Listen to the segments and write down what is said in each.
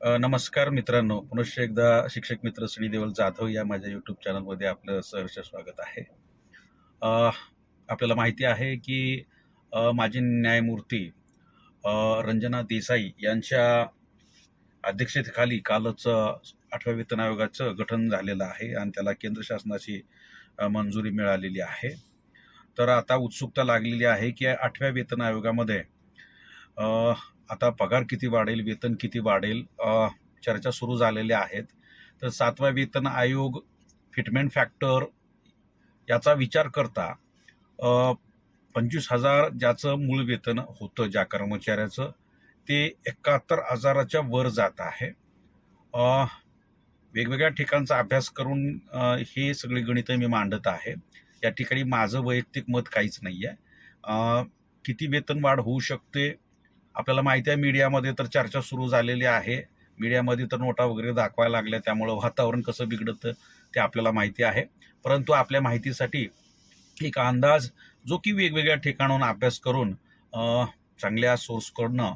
नमस्कार मित्रांनो. पुनश्च एकदा शिक्षक मित्र श्री देवल जाधव या माझ्या यूट्यूब चॅनलमध्ये आपलं सहर्ष स्वागत आहे. आपल्याला माहिती आहे की माजी न्यायमूर्ती रंजना देसाई यांच्या अध्यक्षतेखाली कालच आठव्या वेतन आयोगाचं गठन झालेलं आहे आणि त्याला केंद्र शासनाची मंजुरी मिळालेली आहे. तर आता उत्सुकता लागलेली आहे की आठव्या वेतन आयोगामध्ये आता पगार किती वाढेल वेतन किती वाढेल चर्चा सुरू झालेल्या आहेत. तर सातवा वेतन आयोग फिटमेंट फॅक्टर याचा विचार करता पंचवीस हजार ज्याचं मूळ वेतन होतं ज्या कर्मचाऱ्याचं ते एकाहत्तर हजाराच्या वर जात आहे. वेगवेगळ्या ठिकाणचा अभ्यास करून हे सगळी गणितं मी मांडत आहे. या ठिकाणी माझं वैयक्तिक मत काहीच नाही आहे किती वेतन वाढ होऊ शकते आपल्याला माहिती आहे मीडियामध्ये तर चर्चा सुरू झालेली आहे. मीडियामध्ये तर नोटा वगैरे दाखवायला लागल्या त्यामुळं वातावरण कसं बिघडतं ते आपल्याला माहिती आहे. परंतु आपल्या माहितीसाठी एक अंदाज जो की वेगवेगळ्या ठिकाणाहून अभ्यास करून चांगल्या सोर्सकडनं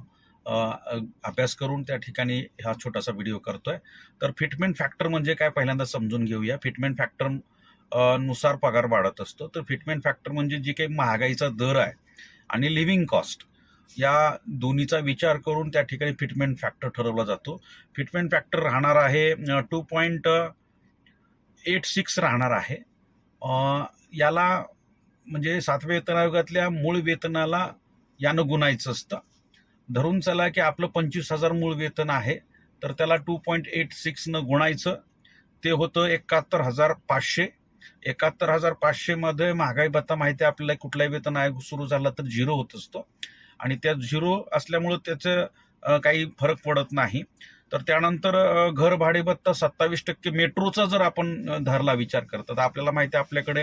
अभ्यास करून त्या ठिकाणी हा छोटासा व्हिडिओ करतोय. तर फिटमेंट फॅक्टर म्हणजे काय पहिल्यांदा समजून घेऊया. फिटमेंट फॅक्टरनुसार पगार वाढत असतो. तर फिटमेंट फॅक्टर म्हणजे जी काही महागाईचा दर आहे आणि लिव्हिंग कॉस्ट या दोन्हीचा विचार करून त्या ठिकाणी फिटमेंट फॅक्टर ठरवला जातो. फिटमेंट फॅक्टर राहणार आहे टू पॉईंट एट सिक्स राहणार आहे. याला म्हणजे सातव्या वेतन आयोगातल्या मूळ वेतनाला यानं गुणायचं असतं. धरून चला की आपलं पंचवीस हजार मूळ वेतन आहे तर त्याला टू पॉईंट एट सिक्सनं गुणायचं. ते होतं एकाहत्तर हजार पाचशे. एकाहत्तर हजार पाचशेमध्ये महागाई भत्ता माहिती आहे आपल्याला कुठलाही वेतन आयोग सुरू झाला तर झिरो होत असतो. आणि त्या झिरो असल्यामुळं त्याचं काही फरक पडत नाही. तर त्यानंतर घर भाडेभत्ता सत्तावीस टक्के मेट्रोचा जर आपण धरला विचार करतो तर आपल्याला माहिती आहे आपल्याकडे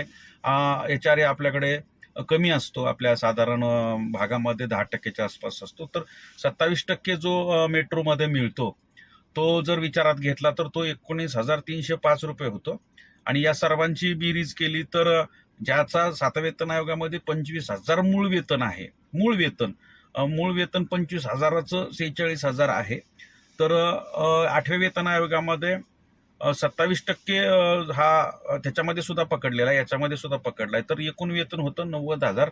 एच आर ए आपल्याकडे कमी असतो. आपल्या साधारण भागामध्ये दहा टक्क्याच्या आसपास असतो. तर सत्तावीस टक्के जो मेट्रोमध्ये मिळतो तो जर विचारात घेतला तर तो एकोणीस हजार तीनशे पाच रुपये होतो. आणि या सर्वांची बेरीज केली तर ज्याचा सातवेतन आयोगामध्ये पंचवीस हजार मूळ वेतन आहे. मूळ वेतन. मूळ वेतन पंचवीस हजाराचं सेहेचाळीस हजार आहे. तर आठव्या वेतन आयोगामध्ये सत्तावीस टक्के हा त्याच्यामध्ये सुद्धा पकडलेला आहे. याच्यामध्ये सुद्धा पकडला आहे तर एकूण वेतन होतं नव्वद हजार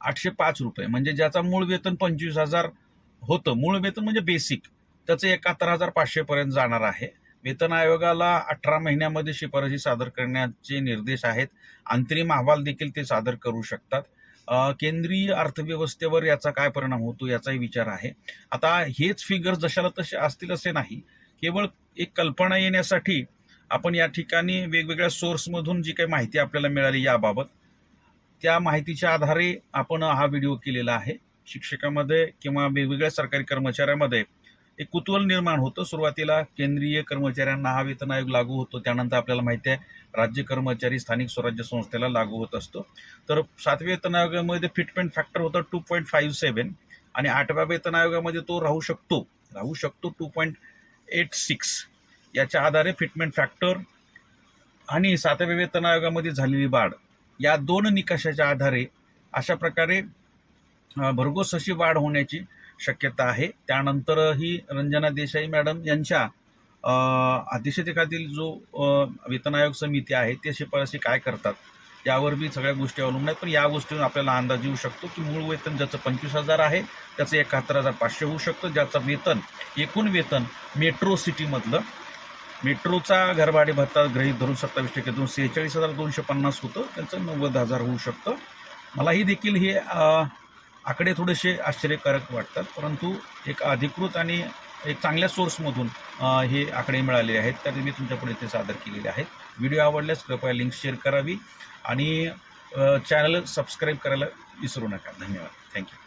आठशे पाच रुपये. म्हणजे ज्याचा मूळ वेतन पंचवीस हजार होतं मूळ वेतन म्हणजे बेसिक त्याचं एकाहत्तर हजार पाचशेपर्यंत जाणार आहे. वेतन आयोगाला अठरा महिन्यामध्ये शिफारशी सादर करण्याचे निर्देश आहेत. अंतरिम अहवाल देखील ते सादर करू शकतात. केंद्रीय अर्थव्यवस्थेवर याचा काय परिणाम होतो याचाही विचार आहे. आता हेच फिगर जशाला तसे असतील असे नाही. केवळ एक कल्पना येण्यासाठी आपण या ठिकाणी वेगवेगळ्या सोर्समधून जी काही माहिती आपल्याला मिळाली याबाबत त्या माहितीच्या आधारे आपण हा व्हिडिओ केलेला आहे. शिक्षकामध्ये किंवा वेगवेगळ्या सरकारी कर्मचाऱ्यामध्ये एक कुतूहल निर्माण होतं. सुरुवातीला केंद्रीय कर्मचाऱ्यांना हा वेतन आयोग लागू होतो. त्यानंतर आपल्याला माहिती आहे राज्य कर्मचारी स्थानिक स्वराज्य संस्थेला लागू होत असतो. तर सातव्या वेतन आयोगामध्ये फिटमेंट फॅक्टर होता टू पॉईंट फाईव्ह सेवन आणि आठव्या वेतन आयोगामध्ये तो राहू शकतो. राहू शकतो टू पॉईंट एट सिक्स याच्या आधारे फिटमेंट फॅक्टर आणि सातव्या वेतन आयोगामध्ये झालेली वाढ. या दोन निकषाच्या आधारे अशा प्रकारे भरघोस अशी वाढ होण्याची शक्यता आहे. त्यानंतर ही रंजना देसाई मॅडम यांच्या अ, जो वेतन आयोग समिती आहे ते शिफारशी काय करतात यावर बी सगळ्या गोष्टी अवलंबून आहेत. पण या गोष्टीवर आपल्याला अंदाज येऊ शकतो की मूळ वेतन ज्याचं पंचवीस हजार आहे त्याचं एकाहत्तर हजार पाचशे होऊ शकतं. ज्याचं वेतन एकूण वेतन मेट्रो सिटीमधलं मेट्रोचा घरभाडे भत्ता गृहीत धरून सत्तावीस टक्के दोन सेहेचाळीस हजार दोनशे पन्नास होतं. त्यांचं नव्वद हजार होऊ शकतं. मलाही देखील हे आकडे थोडेसे आश्चर्यकारक वाटतात परंतु एक अधिकृत आणि एक चांगल्या सोर्समधून हे आकडे मिळालेले आहेत. तर मी तुमच्यापुढे ते सादर केलेले आहेत. व्हिडिओ आवडल्यास कृपया लिंक शेअर करावी आणि चॅनल सबस्क्राईब करायला विसरू नका. धन्यवाद. थँक्यू